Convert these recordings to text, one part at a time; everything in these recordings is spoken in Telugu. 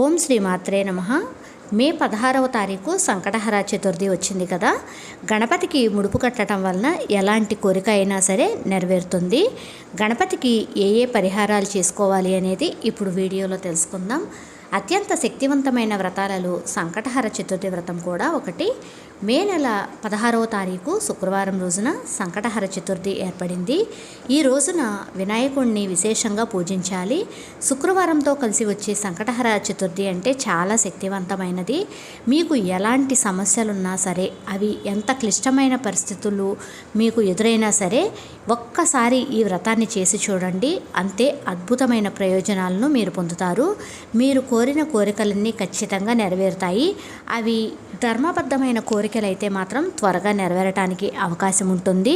ఓం శ్రీ మాత్రే నమ. మే పదహారవ తారీఖు సంకటహర చతుర్థి వచ్చింది కదా. గణపతికి ముడుపు కట్టడం వలన ఎలాంటి కోరిక అయినా సరే నెరవేరుతుంది. గణపతికి ఏ ఏ పరిహారాలు చేసుకోవాలి అనేది ఇప్పుడు వీడియోలో తెలుసుకుందాం. అత్యంత శక్తివంతమైన వ్రతాలలో సంకటహర చతుర్థి వ్రతం కూడా ఒకటి. మే నెల పదహారవ తారీఖు శుక్రవారం రోజున సంకటహర చతుర్థి ఏర్పడింది. ఈ రోజున వినాయకుడిని విశేషంగా పూజించాలి. శుక్రవారంతో కలిసి వచ్చే సంకటహర చతుర్థి అంటే చాలా శక్తివంతమైనది. మీకు ఎలాంటి సమస్యలున్నా సరే అవి ఎంత క్లిష్టమైన పరిస్థితులు మీకు ఎదురైనా సరే ఒక్కసారి ఈ వ్రతాన్ని చేసి చూడండి. అంతే అద్భుతమైన ప్రయోజనాలను మీరు పొందుతారు. మీరు కోరిన కోరికలన్నీ ఖచ్చితంగా నెరవేరుతాయి. అవి ధర్మబద్ధమైన కోరికలైతే మాత్రం త్వరగా నెరవేరటానికి అవకాశం ఉంటుంది.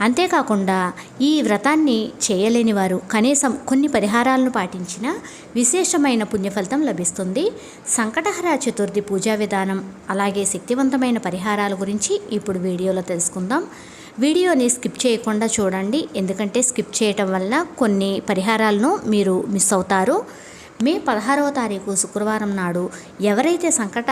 అంతేకాకుండా ఈ వ్రతాన్ని చేయలేని వారు కనీసం కొన్ని పరిహారాలను పాటించిన విశేషమైన పుణ్యఫలితం లభిస్తుంది. సంకటహర చతుర్థి పూజా విధానం అలాగే శక్తివంతమైన పరిహారాల గురించి ఇప్పుడు వీడియోలో తెలుసుకుందాం. వీడియోని స్కిప్ చేయకుండా చూడండి. ఎందుకంటే స్కిప్ చేయటం వల్ల కొన్ని పరిహారాలను మీరు మిస్ అవుతారు. మే పదహారవ తారీఖు శుక్రవారం నాడు ఎవరైతే సంకట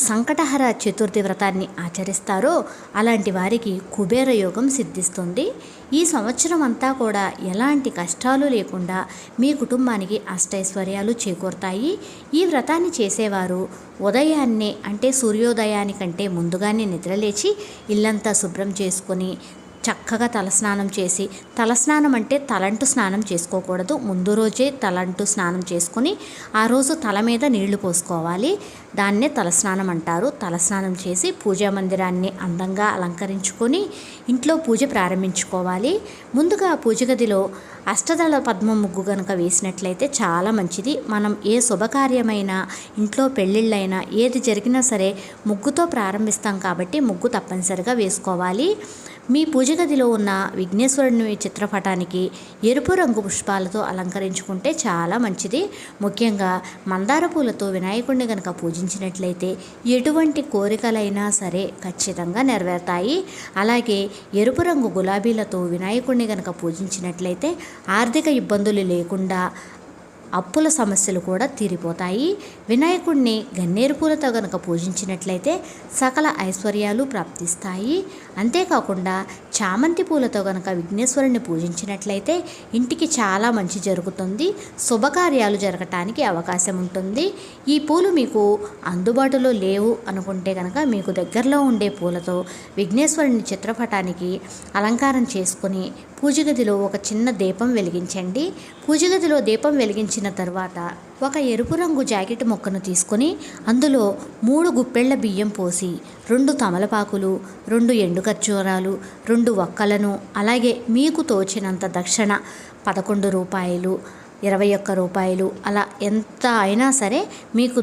సంకటహర చతుర్థి వ్రతాన్ని ఆచరిస్తారో అలాంటి వారికి కుబేర యోగం సిద్ధిస్తుంది. ఈ సంవత్సరం అంతా కూడా ఎలాంటి కష్టాలు లేకుండా మీ కుటుంబానికి అష్టైశ్వర్యాలు చేకూరుతాయి. ఈ వ్రతాన్ని చేసేవారు ఉదయాన్నే అంటే సూర్యోదయానికంటే ముందుగానే నిద్రలేచి ఇల్లంతా శుభ్రం చేసుకొని చక్కగా తలస్నానం చేసి తలస్నానం అంటే తలంటు స్నానం చేసుకోకూడదు. ముందు రోజే తలంటు స్నానం చేసుకొని ఆ రోజు తల మీద నీళ్ళు పోసుకోవాలి. దాన్నే తలస్నానం అంటారు. తలస్నానం చేసి పూజా మందిరాన్ని అందంగా అలంకరించుకొని ఇంట్లో పూజ ప్రారంభించుకోవాలి. ముందుగా పూజ గదిలో అష్టదళ పద్మ ముగ్గు కనుక వేసినట్లయితే చాలా మంచిది. మనం ఏ శుభకార్యమైనా ఇంట్లో పెళ్ళిళ్ళైనా ఏది జరిగినా సరే ముగ్గుతో ప్రారంభిస్తాం కాబట్టి ముగ్గు తప్పనిసరిగా వేసుకోవాలి. మీ పూజ గదిలో ఉన్న విఘ్నేశ్వరుని చిత్రపటానికి ఎరుపు రంగు పుష్పాలతో అలంకరించుకుంటే చాలా మంచిది. ముఖ్యంగా మందార పూలతో వినాయకుడిని కనుక పూజించినట్లయితే ఎటువంటి కోరికలైనా సరే ఖచ్చితంగా నెరవేరుతాయి. అలాగే ఎరుపు రంగు గులాబీలతో వినాయకుడిని కనుక పూజించినట్లయితే ఆర్థిక ఇబ్బందులు లేకుండా అప్పుల సమస్యలు కూడా తీరిపోతాయి. వినాయకుడిని గన్నేరు పూలతో గనక పూజించినట్లయితే సకల ఐశ్వర్యాలు ప్రాప్తిస్తాయి. అంతేకాకుండా చామంతి పూలతో గనక విఘ్నేశ్వరుని పూజించినట్లయితే ఇంటికి చాలా మంచి జరుగుతుంది. శుభకార్యాలు జరగటానికి అవకాశం ఉంటుంది. ఈ పూలు మీకు అందుబాటులో లేవు అనుకుంటే కనుక మీకు దగ్గరలో ఉండే పూలతో విఘ్నేశ్వరుని చిత్రపటానికి అలంకారం చేసుకొని పూజగదిలో ఒక చిన్న దీపం వెలిగించండి. పూజగదిలో దీపం వెలిగించిన తర్వాత ఒక ఎరుపు రంగు జాకెట్ మొక్కను తీసుకొని అందులో మూడు గుప్పెళ్ళ బియ్యం పోసి రెండు తమలపాకులు రెండు ఎండు ఖర్జూరాలు రెండు ఒక్కలను అలాగే మీకు తోచినంత దక్షిణ పదకొండు రూపాయలు ఇరవై ఒక్క రూపాయలు అలా ఎంత అయినా సరే మీకు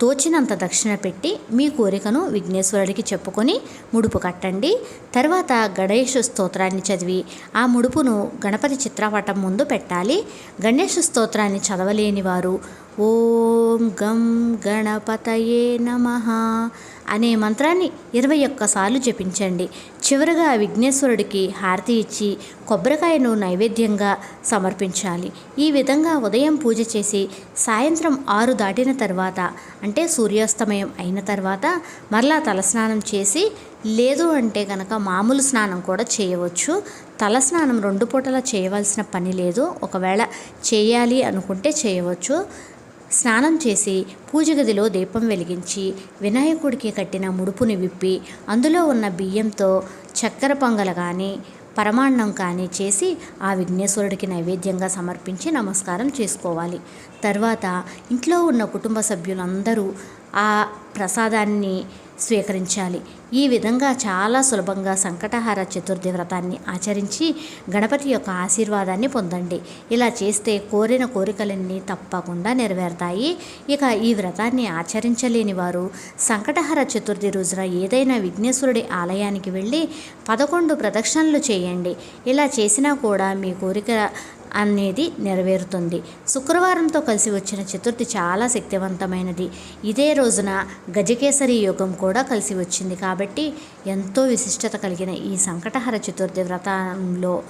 తోచినంత దక్షిణ పెట్టి మీ కోరికను విఘ్నేశ్వరుడికి చెప్పుకొని ముడుపు కట్టండి. తర్వాత గణేష్ స్తోత్రాన్ని చదివి ఆ ముడుపును గణపతి చిత్రపటం ముందు పెట్టాలి. గణేష స్తోత్రాన్ని చదవలేని వారు ఓం గం గణపతయే నమ అనే మంత్రాన్ని ఇరవై ఒక్కసార్లు జపించండి. చివరగా విఘ్నేశ్వరుడికి హారతి ఇచ్చి కొబ్బరికాయను నైవేద్యంగా సమర్పించాలి. ఈ విధంగా ఉదయం పూజ చేసి సాయంత్రం ఆరు దాటిన తర్వాత అంటే సూర్యాస్తమయం అయిన తర్వాత మరలా తలస్నానం చేసి లేదు అంటే కనుక మామూలు స్నానం కూడా చేయవచ్చు. తలస్నానం రెండు పూటలా చేయవలసిన పని లేదు. ఒకవేళ చేయాలి అనుకుంటే చేయవచ్చు. స్నానం చేసి పూజ గదిలో దీపం వెలిగించి వినాయకుడికి కట్టిన ముడుపుని విప్పి అందులో ఉన్న బియ్యంతో చక్కెర పొంగల కానీ పరమాన్నం కానీ చేసి ఆ విఘ్నేశ్వరుడికి నైవేద్యంగా సమర్పించి నమస్కారం చేసుకోవాలి. తర్వాత ఇంట్లో ఉన్న కుటుంబ సభ్యులందరూ ఆ ప్రసాదాన్ని స్వీకరించాలి. ఈ విధంగా చాలా సులభంగా సంకటహార చతుర్థి వ్రతాన్ని ఆచరించి గణపతి యొక్క ఆశీర్వాదాన్ని పొందండి. ఇలా చేస్తే కోరిన కోరికలన్నీ తప్పకుండా నెరవేరుతాయి. ఇక ఈ వ్రతాన్ని ఆచరించలేని వారు సంకటహార చతుర్థి రోజున ఏదైనా విఘ్నేశ్వరుడి ఆలయానికి వెళ్ళి పదకొండు ప్రదక్షిణలు చేయండి. ఇలా చేసినా కూడా మీ కోరిక అనేది నెరవేరుతుంది. శుక్రవారంతో కలిసి వచ్చిన చతుర్థి చాలా శక్తివంతమైనది. ఇదే రోజున గజకేసరి యోగం కూడా కలిసి వచ్చింది కాబట్టి ఎంతో విశిష్టత కలిగిన ఈ సంకటహర చతుర్థి వ్రతంలో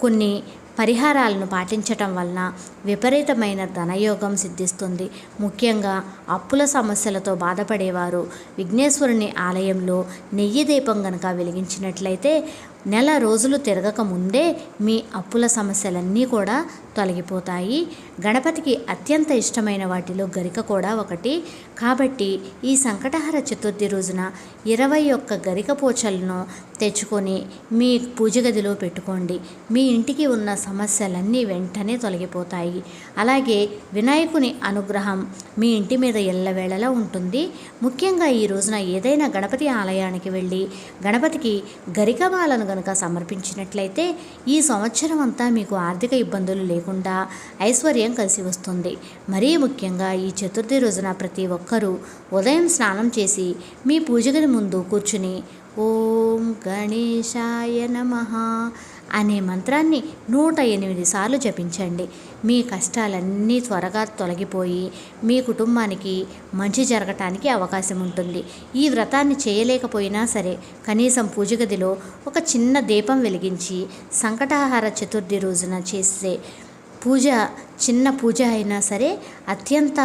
కొన్ని పరిహారాలను పాటించటం వలన విపరీతమైన ధనయోగం సిద్ధిస్తుంది. ముఖ్యంగా అప్పుల సమస్యలతో బాధపడేవారు. విఘ్నేశ్వరుని ఆలయంలో నెయ్యి దీపం గనక వెలిగించినట్లయితే నెల రోజులు తిరగక ముందే మీ అప్పుల సమస్యలన్నీ కూడా తొలగిపోతాయి. గణపతికి అత్యంత ఇష్టమైన వాటిలో గరిక కూడా ఒకటి. కాబట్టి ఈ సంకటహర చతుర్థి రోజున ఇరవై ఒక్క గరిక పోచలను తెచ్చుకొని మీ పూజ గదిలో పెట్టుకోండి. మీ ఇంటికి ఉన్న సమస్యలన్నీ వెంటనే తొలగిపోతాయి. అలాగే వినాయకుని అనుగ్రహం మీ ఇంటి మీద ఎల్లవేళలా ఉంటుంది. ముఖ్యంగా ఈ రోజున ఏదైనా గణపతి ఆలయానికి వెళ్ళి గణపతికి గరికమాలను కనుక సమర్పించినట్లయితే ఈ సంవత్సరం అంతా మీకు ఆర్థిక ఇబ్బందులు లేకుండా ఐశ్వర్యం కలిసి వస్తుంది. మరీ ముఖ్యంగా ఈ చతుర్థి రోజున ప్రతి ఒక్కరూ ఉదయం స్నానం చేసి మీ పూజ గది ముందు కూర్చుని ఓం గణేశాయ నమః. అనే మంత్రాన్ని నూట ఎనిమిది సార్లు జపించండి. మీ కష్టాలన్నీ త్వరగా తొలగిపోయి మీ కుటుంబానికి మంచి జరగటానికి అవకాశం ఉంటుంది. ఈ వ్రతాన్ని చేయలేకపోయినా సరే కనీసం పూజ గదిలో ఒక చిన్న దీపం వెలిగించి సంకటాహార చతుర్థి రోజున చేసే పూజ చిన్న పూజ అయినా సరే అత్యంత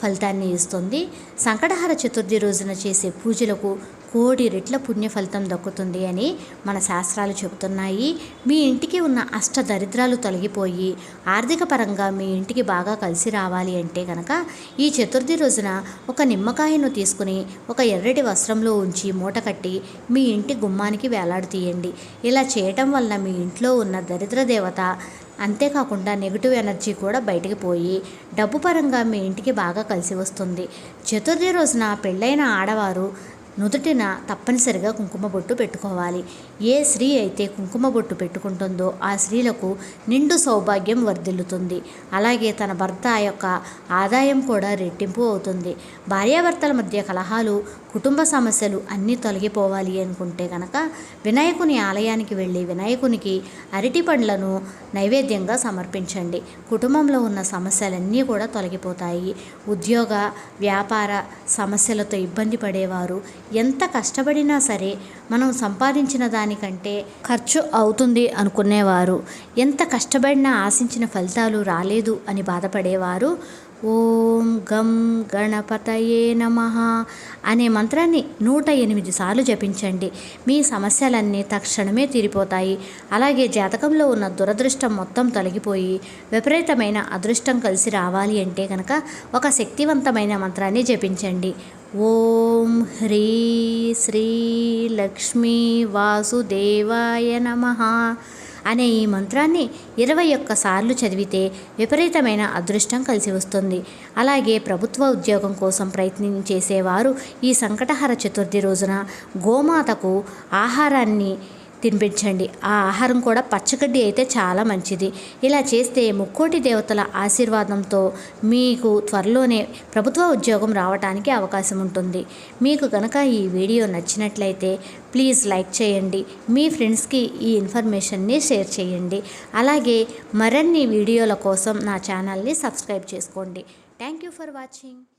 ఫలితాన్ని ఇస్తుంది. సంకటహార చతుర్థి రోజున చేసే పూజలకు కోటి రెట్ల పుణ్య ఫలితం దక్కుతుంది అని మన శాస్త్రాలు చెబుతున్నాయి. మీ ఇంటికి ఉన్న అష్ట దరిద్రాలు తొలగిపోయి ఆర్థిక పరంగా మీ ఇంటికి బాగా కలిసి రావాలి అంటే కనుక ఈ చతుర్థి రోజున ఒక నిమ్మకాయను తీసుకుని ఒక ఎర్రటి వస్త్రంలో ఉంచి మూట కట్టి మీ ఇంటి గుమ్మానికి వేలాడతీయండి ఇలా చేయటం వలన మీ ఇంట్లో ఉన్న దరిద్ర దేవత అంతేకాకుండా నెగిటివ్ ఎనర్జీ కూడా బయటికి పోయి డబ్బు పరంగా మీ ఇంటికి బాగా కలిసి వస్తుంది. చతుర్థి రోజున పెళ్ళైన ఆడవారు నుదుటిన తప్పనిసరిగా కుంకుమ బొట్టు పెట్టుకోవాలి. ఏ స్త్రీ అయితే కుంకుమ బొట్టు పెట్టుకుంటుందో ఆ స్త్రీలకు నిండు సౌభాగ్యం వర్ధిల్లుతుంది. అలాగే తన భర్త యొక్క ఆదాయం కూడా రెట్టింపు అవుతుంది. భార్యాభర్తల మధ్య కలహాలు కుటుంబ సమస్యలు అన్నీ తొలగిపోవాలి అనుకుంటే కనుక వినాయకుని ఆలయానికి వెళ్ళి వినాయకునికి అరటి పండ్లను నైవేద్యంగా సమర్పించండి. కుటుంబంలో ఉన్న సమస్యలన్నీ కూడా తొలగిపోతాయి. ఉద్యోగ వ్యాపార సమస్యలతో ఇబ్బంది పడేవారు ఎంత కష్టపడినా సరే మనం సంపాదించిన దానికంటే ఖర్చు అవుతుంది అనుకునేవారు. ఎంత కష్టపడినా ఆశించిన ఫలితాలు రాలేదు అని బాధపడేవారు. ఓం గం గణపతయే నమ అనే మంత్రాన్ని నూట ఎనిమిది సార్లు జపించండి. మీ సమస్యలన్నీ తక్షణమే తీరిపోతాయి. అలాగే జాతకంలో ఉన్న దురదృష్టం మొత్తం తొలగిపోయి విపరీతమైన అదృష్టం కలిసి రావాలి అంటే కనుక ఒక శక్తివంతమైన మంత్రాన్ని జపించండి. ఓం హ్రీ శ్రీ లక్ష్మీ వాసుదేవాయ నమః అనే ఈ మంత్రాన్ని ఇరవై ఒక్కసార్లు చదివితే విపరీతమైన అదృష్టం కలిసి వస్తుంది. అలాగే ప్రభుత్వ ఉద్యోగం కోసం ప్రయత్నం చేసేవారు ఈ సంకటహర చతుర్థి రోజున గోమాతకు ఆహారాన్ని తినిపించండి. ఆ ఆహారం కూడా పచ్చగడ్డి అయితే చాలా మంచిది. ఇలా చేస్తే ముక్కోటి దేవతల ఆశీర్వాదంతో మీకు త్వరలోనే ప్రభుత్వ ఉద్యోగం రావడానికి అవకాశం ఉంటుంది. మీకు కనుక ఈ వీడియో నచ్చినట్లయితే ప్లీజ్ లైక్ చేయండి. మీ ఫ్రెండ్స్కి ఈ ఇన్ఫర్మేషన్ని షేర్ చేయండి. అలాగే మరిన్ని వీడియోల కోసం నా ఛానల్ని సబ్స్క్రైబ్ చేసుకోండి. Thank you for watching.